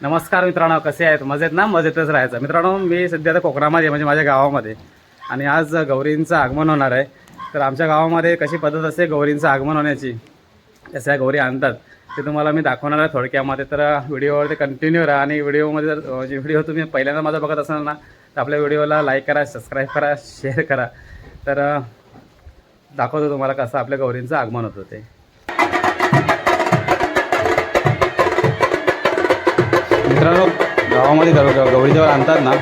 नमस्कार मित्रांनो कसे आहेत? मजेत ना? मजेतच राहायचं. मित्रांनो मी सध्या आता कोकणामध्ये म्हणजे माझ्या गावामध्ये. आणि आज गौरींचं आगमन होणार आहे. तर आमच्या गावामध्ये कशी पद्धत असते गौरींचं आगमन होण्याची? कशा गौरी आणतात? ते तुम्हाला मी दाखवणार आहे थोडक्यामध्ये. तर व्हिडिओवरती कंटिन्यू राहा. आणि व्हिडिओमध्ये जर म्हणजे व्हिडिओ तुम्ही पहिल्यांदा माझा बघत असाल ना तर आपल्या व्हिडिओला लाईक करा सबस्क्राईब करा शेअर करा. तर दाखवतो तुम्हाला कसं आपल्या गौरींचं आगमन होतं ते. मित्रांनो गावामध्ये गौ गवळी गौरी जेव्हा आणतात ना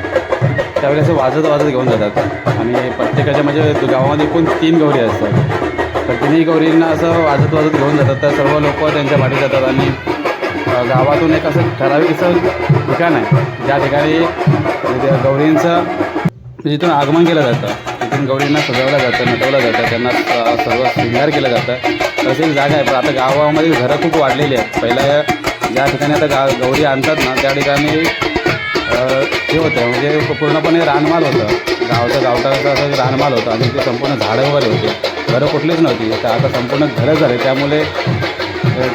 त्यावेळेस असं वाजत वाजत घेऊन जातात. आणि प्रत्येकाच्या म्हणजे गावामध्ये एकूण तीन गौरी असतात. तर तिन्ही गौरींना असं वाजत वाजत घेऊन जातात. तर सर्व लोक त्यांच्या पाठी जातात आणि गावातून एक असं ठराविक असं ठिकाण आहे. ज्या ठिकाणी म्हणजे त्या गौरींचं म्हणजे जिथून आगमन केलं जातं तिथून गौरींना सजवलं जातं नटवलं जातं त्यांना सर्व श्रृंगार केलं जातं. तशी जागा आहे. पण आता गावामध्ये घरं खूप वाढलेली आहेत. पहिल्या ज्या ठिकाणी आता गा गौरी आणतात ना त्या ठिकाणी हे होतं म्हणजे पूर्णपणे रानमाल होतं. गावचं गावठाचं असं रानमाल होतं आणि ते संपूर्ण झाडं वगैरे होते. घरं कुठलीच नव्हती. तर आता संपूर्ण घरं झाले. त्यामुळे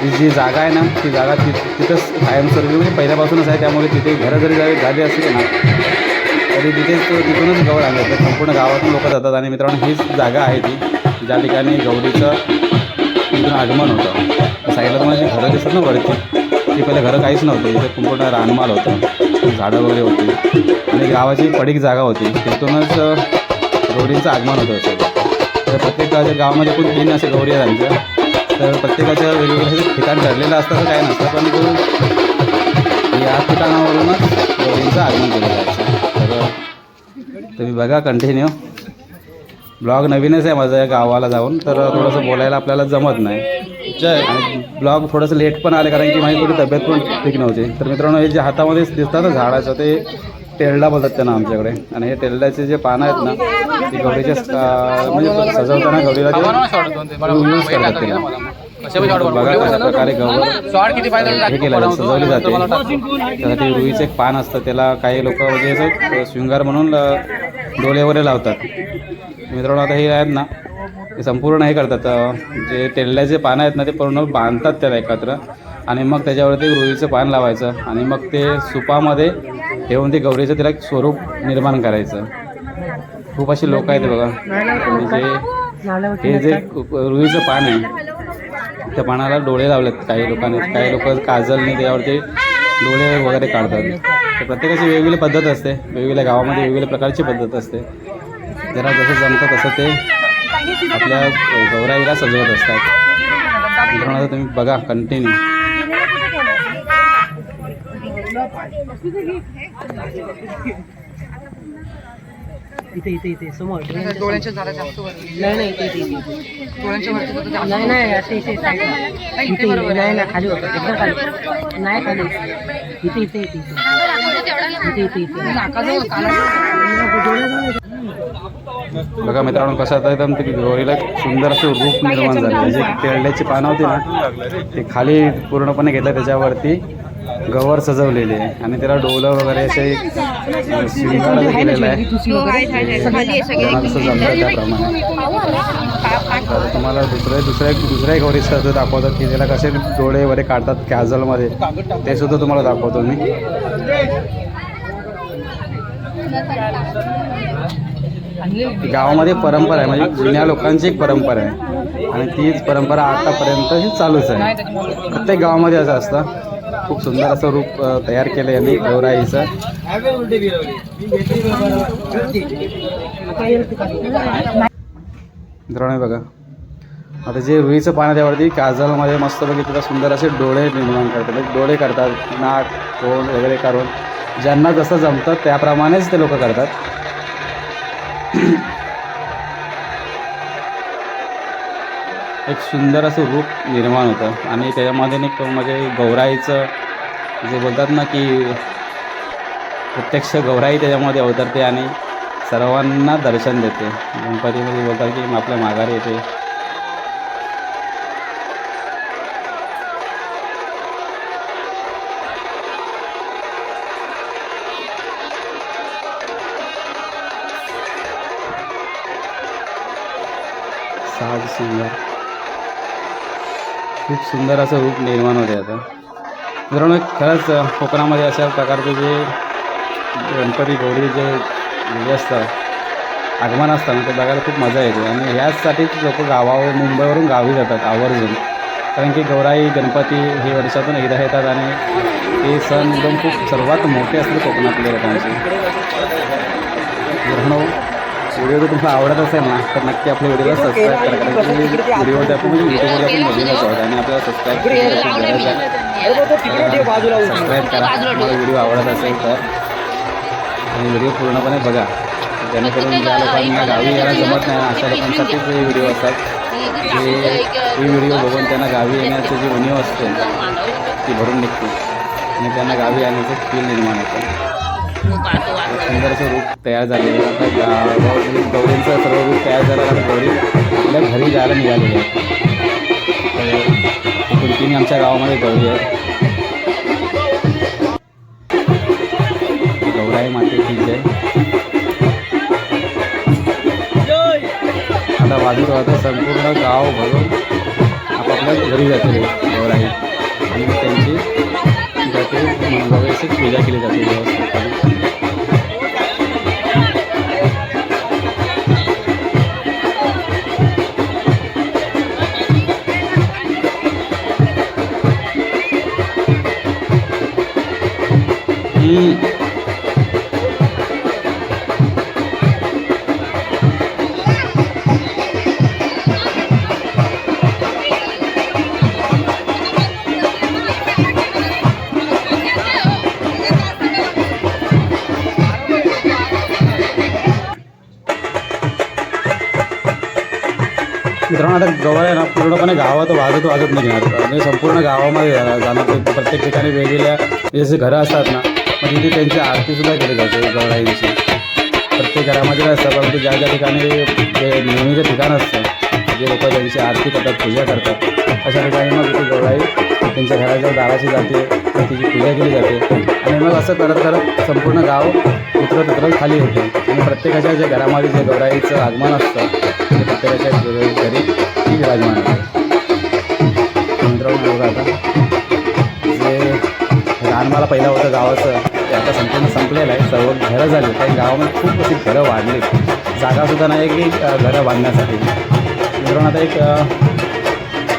ती जी जागा आहे ना ती जागा ति तिथंच कायमस्वरूपी म्हणजे पहिल्यापासूनच आहे. त्यामुळे तिथे घरं जरी झाली झाली असली ना तरी तिथेच तिथूनच गवळ आणलं तर संपूर्ण गावातून लोक जातात. आणि मित्रांनो हीच जागा आहे ती ज्या ठिकाणी गौरीचं तिथून आगमन होतं. साईडला तुम्हाला जी घरं दिसत ना वरती ती पहिले घरं काहीच नव्हतं इथे संपूर्ण रानमाल होतं झाडं वगैरे होती आणि गावाची पडीक जागा होती तिथूनच गौरींचं आगमन होतं सगळं तर प्रत्येकाच्या गावामध्ये पण तीन असे गौरी आहेत आमच्या. तर प्रत्येकाच्या वेगवेगळ्या ठिकाण ठरलेलं असतं तर काही नसतं पण तो या ठिकाणावरूनच गौरींचं आगमन केलं जायचं. तर तुम्ही बघा कंटिन्यू ब्लॉग नवीनच आहे माझं या गावाला जाऊन तर थोडंसं बोलायला आपल्याला जमत नाही. जय. आणि ब्लॉग थोडंसं लेट पण आले कारण की माझी थोडी तब्येत पण ठीक नव्हती. तर मित्रांनो हे जे हातामध्ये दिसतात ना झाडाचं ते टेरडा बोलतात त्यांना आमच्याकडे. आणि हे टेरड्याचे जे पानं आहेत ना ते अं, म्हणजे सजवताना गौरीला ते यूज करतात त्याला. बघा कशा प्रकारे गौर हे केलं सजवली जाते. त्यासाठी रुईचं एक पान असतं त्याला काही लोक म्हणजे शृंगार म्हणून डोळे वगैरे लावतात. मित्रांनो आता हे आहेत ना ते संपूर्ण हे करतात जे तेरड्याचे पानं आहेत ना ते पूर्ण बांधतात त्याला एकत्र. आणि मग त्याच्यावरती रुईचं पान लावायचं आणि मग ते सुपामध्ये ठेवून ते गौरीचं तिला एक स्वरूप निर्माण करायचं. खूप अशी लोक आहेत बघा. म्हणजे हे जे रुईचं पान आहे त्या पानाला डोळे लावलेत काही लोकांनी. काही लोक काजलने त्यावरती डोळे वगैरे काढतात. तर प्रत्येकाची वेगवेगळी पद्धत असते. वेगवेगळ्या गावामध्ये वेगवेगळ्या प्रकारची पद्धत असते. ज्याला जसं जमतं तसं ते आपल्या गौराईला सजवत असतात. मित्रांनो आता तुम्ही बघा कंटिन्यू इथे इथे इथे समोर. डोळ्यांच्या झाडा जास्त वर नाही नाही इथे इथे इथे. डोळ्यांच्या वरती नाही नाही असे इथे इथे. इथे नाही नाही खाली होतं. एकदम खाली. नाही खाली इथे इथे इथे इथे. इथे इथे इथे. कानाजवळ. बघा मित्रांनो कसं आता एकदम ते गौरीला एक सुंदर असं रूप निर्माण झालं. जे तेरड्याची पानं होती ना ते खाली पूर्णपणे घेतलं त्याच्यावरती गवर सजवलेली आहे. आणि त्याला डोलं वगैरे असे अ, शृंगार केलेलं आहे. त्यांना त्याप्रमाणे. तर तुम्हाला दुसऱ्या दुसऱ्या दुसऱ्या गौरी सहज दाखवतात की त्याला कसे डोळे वगैरे काढतात कॅझलमध्ये ते सुद्धा तुम्हाला दाखवतो मी. गावामध्ये परंपरा आहे म्हणजे जुन्या लोकांची एक परंपरा आहे. आणि तीच परंपरा आतापर्यंत ही चालूच आहे. प्रत्येक गावामध्ये असं असतं. खूप सुंदर असं रूप तयार केलं यांनी गौराईचं. मित्रांनो बघा. आता जे रुईचं पान आहे त्यावरती काजलमध्ये मस्तपैकी तिला सुंदर असे डोळे निर्माण करतात. डोळे करतात नाक तोंड वगैरे काढून. ज्यांना जसं जमतं त्याप्रमाणेच ते लोक करतात. एक सुंदर असं रूप निर्माण होतं. आणि त्याच्यामध्ये एक म्हणजे गौराईचं जे बोलतात ना की प्रत्यक्ष गौराई त्याच्यामध्ये अवतरते आणि सर्वांना दर्शन देते. गणपतीमध्ये बोलतात की आपल्या माघारी येते. साज सुंदर खूप सुंदर असं रूप निर्माण होते आता. मित्रांनो खरंच कोकणामध्ये अशा प्रकारचे जे गणपती गौरी जे हे असतात आगमन असतं ना ते बघायला खूप मजा येते. आणि ह्याचसाठीच लोक गावावर मुंबईवरून गावी जातात आवर्जून. कारण की गौराई गणपती हे वर्षातून एकदा येतात आणि हे सण एकदम खूप सर्वात मोठे असले कोकणातले लोकांचे. मित्रांनो व्हिडिओ जर तुम्हाला आवडत असेल ना तर नक्की आपल्या व्हिडिओला सबस्क्राईब करा. कारण की व्हिडिओ आपण म्हणजे युट्यूबवर आपण बघितलंच आहोत आणि आपल्याला सबस्क्राईब गरज आहे सबस्क्राईब करा. तुम्हाला व्हिडिओ आवडत असेल तर आणि व्हिडिओ पूर्णपणे बघा. जेणेकरून ज्या लोकांना गावी यायला जमत नाही ना अशा लोकांसाठीच हे व्हिडिओ असतात. की ही व्हिडिओ बघून त्यांना गावी येण्याची जी उणीव असते ती भरून निघते. आणि त्यांना गावी येण्याचं फील निर्माण होतं. सुंदर असं रूप तयार झालेलं आहे. आता गा- गौरींचं सर्व रूप तयार झालं आता गौरी आपल्या घरी जायला निघालेली आहे. तर आमच्या गावामध्ये गौरी आहे. गौराई मातेची आहे आता वाजत वाजत संपूर्ण गाव भरून आपापल्या घरी जाते गौराई. आणि त्यांची जाते पूजा केली जाते व्यवस्थितपणे. मित्रांनो आता गवळ आहे ना पूर्णपणे गावात वाजत वाजत निघणार म्हणजे संपूर्ण गावामध्ये जाणार. ते प्रत्येक ठिकाणी वेगवेगळ्या जसे घरं असतात ना मग तिथे त्यांची आरतीसुद्धा केली जाते गवळाईची प्रत्येक घरामध्ये असतात परंतु ज्या ज्या ठिकाणी जे नेहमीचं ठिकाण असतं जे लोक त्यांची आरती करतात पूजा करतात अशा ठिकाणी मग तिथे गवळाई त्यांच्या घराच्या दाराशी जाते तिची पूजा केली जाते. आणि मग असं करत करत संपूर्ण गाव उतरत उतरत खाली होते. आणि प्रत्येकाच्या ज्या घरामध्ये जे गौराईचं आगमन असतं शेतकऱ्याच्या घरी ती विराजमान बघा आता. जे रानमाला पहिला होतं गावाचं ते आता संपूर्ण संपलेलं आहे. सर्व घरं झाली. काही गावामध्ये खूप अशी घरं वाढली जागासुद्धा नाही की घरं बांधण्यासाठी. मित्रांनो आता एक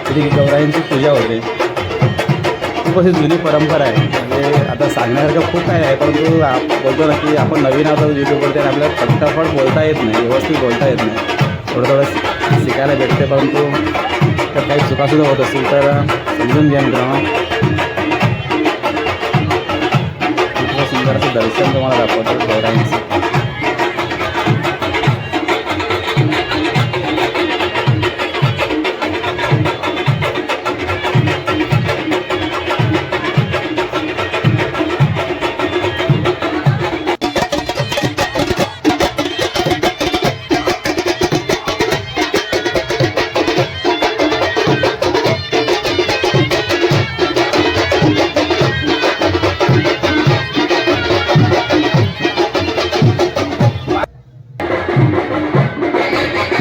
श्री गौराईंची पूजा होते. खूप अशी जुनी परंपरा आहे. म्हणजे आता सांगण्यासारखं खूप काही आहे परंतु बोलतो ना की आपण नवीन आहोत यूट्यूबवरती आणि आपल्याला फटाफट बोलता येत नाही व्यवस्थित बोलता येत नाही. थोडं थोडं शिकायला भेटते परंतु तर काही चुकासुद्धा होत असतील तर समजून घ्या मित्रांनो. इतकं सुंदर असं दर्शन तुम्हाला दाखवतो गौराईंचं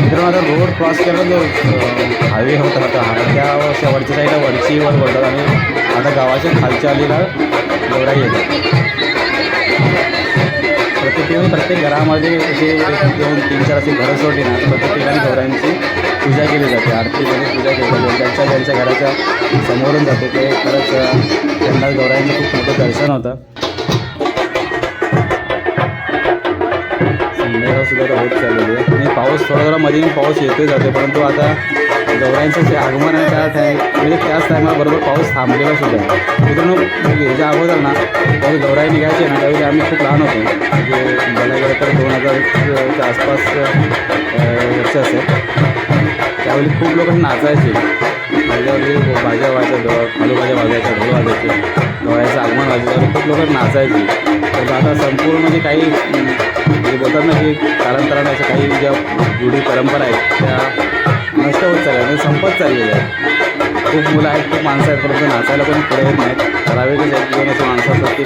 मित्रांनो आता रोड क्रॉस केला जो हायवे होता आता हा त्या शेवटच्या साईडला वरचीवर बोलतात आणि आता गावाच्या खालच्या अलीला एवढा येतो प्रत्येक प्रत्येक घरामध्ये असे दोन तीन चार असे घरं सोडली ना प्रत्येक ठिकाणी गौराईंची पूजा केली जाते. आरती करून पूजा केली जाते. ज्यांच्या ज्यांच्या घराच्या समोरून जाते ते खरंच त्यांना गौराईंचं खूप मोठं दर्शन होतं. संध्याकाळ सुद्धा आता होत चाललेली आहे आणि पाऊस थोडा थोडा मध्ये पाऊस येतोय जाते परंतु आता गवऱ्यांचं जे आगमन आहे त्या टाईम म्हणजे त्याच टायमाला बरोबर पाऊस थांबलेला सुद्धा मित्रांनो म्हणजे ह्याच्या अगोदर ना त्यावेळी गवराई निघायची ना त्यावेळी आम्ही खूप लहान होतो. म्हणजे बघायला गेलं तर दोन हजारच्या आसपास वर्ष असेल त्यावेळी खूप लोक नाचायचे. माझ्यावरती भाज्या वाजायचं खालू भाज्या वाजायच्या ढोल वाजायचे. गवळ्याचं आगमन वाजायचं खूप लोक नाचायचे. तर आता संपूर्ण म्हणजे काही म्हणजे बोलतात ना की कालांतराने अशा काही ज्या रूढी परंपरा आहेत त्या नष्ट होत चालल्या म्हणजे संपत चाललेल्या आहेत. खूप मुलं आहेत खूप माणसं आहेत परंतु नाचायला कोणी पुढे येत नाहीत. ठराविकच एक दोन असे माणसं असतात की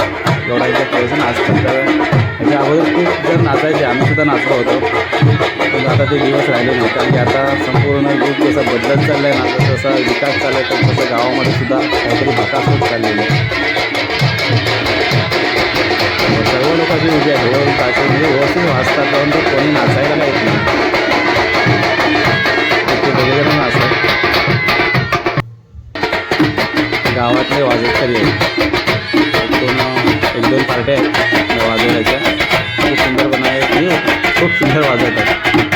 एवढा एकदा पैसे नाचतात. तर म्हणजे अगोदर खूप जर नाचायचे आम्ही सुद्धा नाचलो होतो. पण आता ते दिवस राहिले नाही कारण की आता संपूर्ण युग जसं बदलत चाललं आहे ना जसा विकास चालला आहे तर तसं गावामध्ये सुद्धा काहीतरी विकास होत चाललेला आहे. सर्व लोकांची उभी आहे. हो, ढोल ताशे म्हणजे व्यवस्थित वाचतात परंतु कोणी नाचायला नाही. येत नाही नाचतात. गावातले वाजतकरी आहेत. दोन एक दोन पार्ट्या आहेत. या वाजवण्याच्या. खूप सुंदर आहे खूप सुंदर वाजवतात.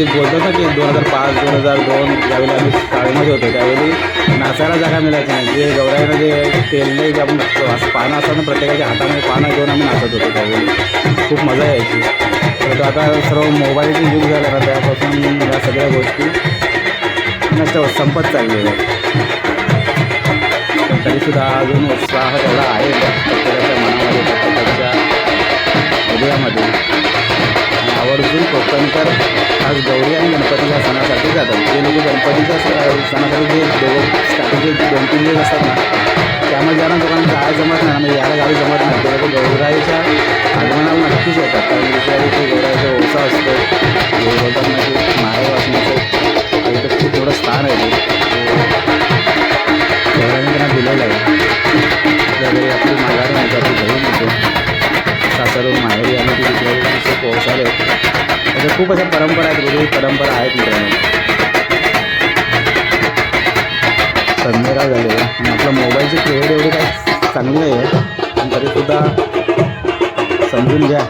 म्हणजे बोलतात ना की दोन हजार पाच दोन हजार दोन ज्यावेळी आम्ही शाळेमध्ये होतो त्यावेळी नाचायला जागा मिळायची नाही. जे गौराईनं जे तेलने जे आपण असं पानं असताना प्रत्येकाच्या हातामध्ये पानं घेऊन आम्ही नाचत होतो त्यावेळी. खूप मजा यायची. परंतु आता सर्व मोबाईलचे युग झाला ना त्यापासून या सगळ्या गोष्टी नष्ट संपत चाललेल्या आहेत. पण तरीसुद्धा अजून उत्साह तेवढा आहे प्रत्येकाच्या मनामध्ये प्रत्येकाच्या हृदयामध्ये आवर्जून कोकणकर आज गौरी आणि गणपतीच्या सणासाठी जातात. जे लोक गणपतीच्या सणासाठी जे दोघं स्टार्टिंगचे दोन तीन दिवस असतात ना त्यामुळे ज्यांना लोकांना जायला जमत नाही म्हणजे याला गावी जमत नाही ते लोक गौराईच्या आगमनाला नक्कीच येतात. कारण दुसऱ्या दिवशी गौराईचा ओसा असतो हे बोलतात ना की माहेर असण्याचं आणि खूप थोडं स्थान आहे ते. त्यांना दिलेलं आहे. आपल्या आपली माघारी नाही आपली घरी होते सासरून माहेरी आणि ती दुसऱ्या दिवशी पोहोचाले. अशा खूप अशा परंपरा आहेत वेगवेगळी परंपरा आहेत मित्रांनो. संध्याकाळ झाले आणि आपलं मोबाईलची क्रेड एवढी काय चांगली आहे पण तरीसुद्धा समजून घ्या.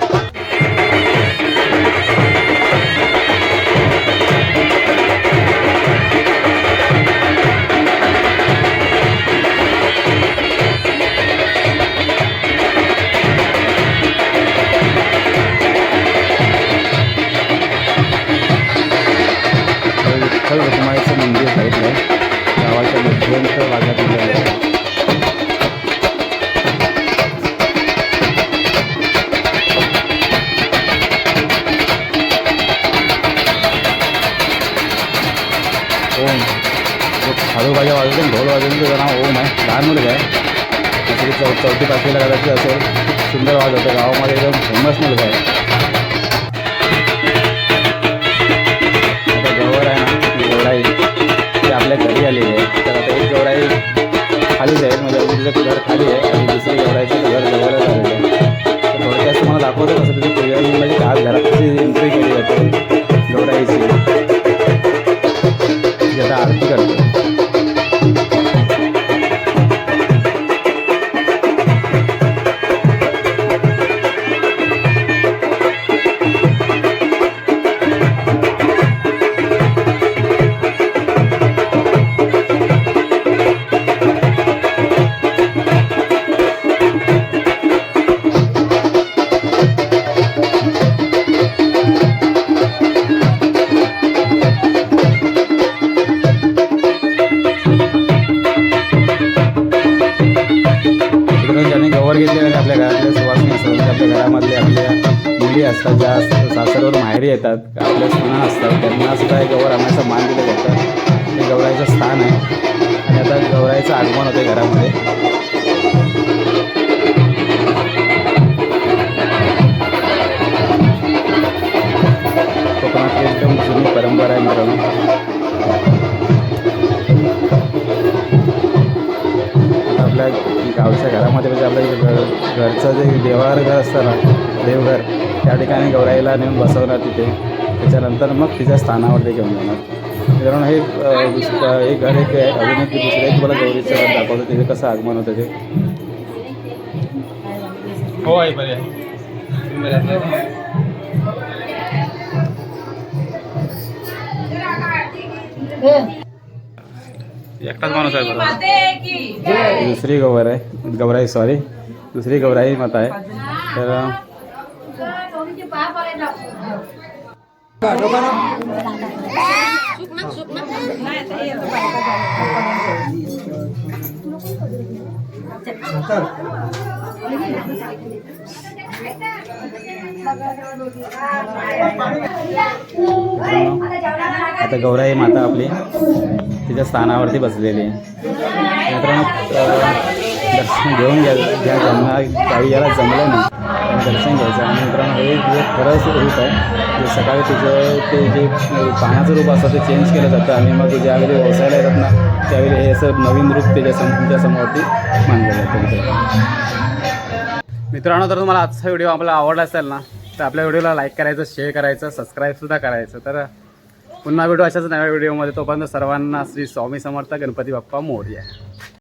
लहान मुलगा आहे. जसं की चौ चौथी पाचवीला कदाचित असेल खूप सुंदर वाजवतो गावामध्ये एकदम फेमस मुलगा आहे. आपल्या मुली असतात ज्या असतात सासरवर माहेरी येतात आपल्या सुना असतात त्यांना सुद्धा हे गवर आणायचा मान दिलं जातं. हे गौराईचं स्थान आहे. आणि आता गौराईचं आगमन होते घरामध्ये. कोकणातली एकदम जुनी परंपरा आहे मित्रांनो. आपल्या गावच्या घरामध्ये म्हणजे आपल्या घर घरचं जे देवार घर असतं ना देवघर. त्या ठिकाणी गौराईला नेऊन बसवणार तिथे. त्याच्यानंतर मग तिच्या स्थानावरती घेऊन जाणार. मित्रांनो हे एक घर एक आहे. अजून एक दुसरं एक तुम्हाला गौरीचं घर दाखवतो. तिथे कसं आगमन होतं ते. हो आहे एकटाच माणूस आहे बरोबर. दुसरी गौर आहे गौराई सॉरी दुसरी गौराई माता आहे. तर मित्रांनो, आता गौराई माता आपली तिच्या स्थानावरती बसलेली आहे. मित्रांनो दर्शन घेऊन घ्या घ्या ज्यांना काही याला जमलं नाही. दर्शन घ्यायचं आणि मित्रांनो हे जे खरंच रूप आहे जे सकाळी तुझं ते जे पाण्याचं रूप असतं ते चेंज केलं जातं. आणि मग ज्यावेळी व्यवसायाला येतात ना त्यावेळी हे असं नवीन रूप त्याच्या सम तुमच्या समोरती मानलं जातं मित्रांनो तर तुम्हाला आजचा व्हिडिओ आपला आवडला असेल ना तर आपल्या व्हिडिओला लाईक करायचं शेअर करायचं सबस्क्राईबसुद्धा करायचं. तर पुन्हा व्हिडिओ अशाच नव्या व्हिडिओमध्ये. तोपर्यंत सर्वांना श्री स्वामी समर्थ गणपती बाप्पा मोर्या.